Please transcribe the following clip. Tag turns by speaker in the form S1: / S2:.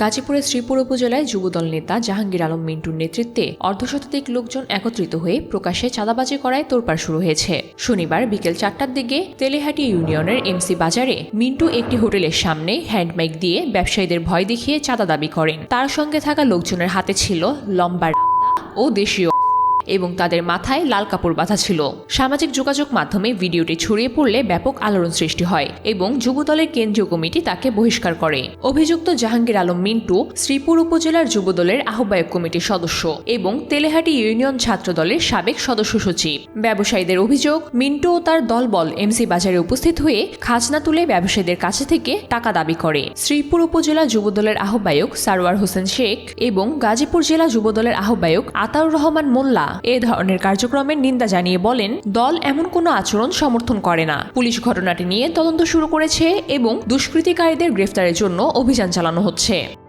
S1: গাজীপুরের শ্রীপুর উপজেলায় যুবদল নেতা জাহাঙ্গীর আলম মিন্টুর নেতৃত্বে অর্ধশতাধিক লোকজন একত্রিত হয়ে প্রকাশ্যে চাঁদাবাজি করায় তোড়পাড় শুরু হয়েছে। শনিবার বিকেল চারটার দিকে তেলেহাটি ইউনিয়নের এমসি বাজারে মিন্টু একটি হোটেলের সামনে হ্যান্ডমাইক দিয়ে ব্যবসায়ীদের ভয় দেখিয়ে চাঁদা দাবি করেন। তার সঙ্গে থাকা লোকজনের হাতে ছিল লম্বা ও দেশীয় এবং তাদের মাথায় লাল কাপড় বাঁধা ছিল। সামাজিক যোগাযোগ মাধ্যমে ভিডিওটি ছড়িয়ে পড়লে ব্যাপক আলোড়ন সৃষ্টি হয় এবং যুবদলের কেন্দ্রীয় কমিটি তাকে বহিষ্কার করে। অভিযুক্ত জাহাঙ্গীর আলম মিন্টু শ্রীপুর উপজেলার যুবদলের আহ্বায়ক কমিটির সদস্য এবং তেলেহাটি ইউনিয়ন ছাত্র দলের সাবেক সদস্য সচিব। ব্যবসায়ীদের অভিযোগ, মিন্টু ও তার দলবল এমসি বাজারে উপস্থিত হয়ে খাজনা তুলে ব্যবসায়ীদের কাছে থেকে টাকা দাবি করে। শ্রীপুর উপজেলা যুবদলের আহ্বায়ক সারোয়ার হোসেন শেখ এবং গাজীপুর জেলা যুবদলের আহ্বায়ক আতাউর রহমান মোল্লা এ ধরনের কার্যক্রমের নিন্দা জানিয়ে বলেন, দল এমন কোনো আচরণ সমর্থন করে না। পুলিশ ঘটনাটি নিয়ে তদন্ত শুরু করেছে এবং দুষ্কৃতিকারীদের গ্রেফতারের জন্য অভিযান চালানো হচ্ছে।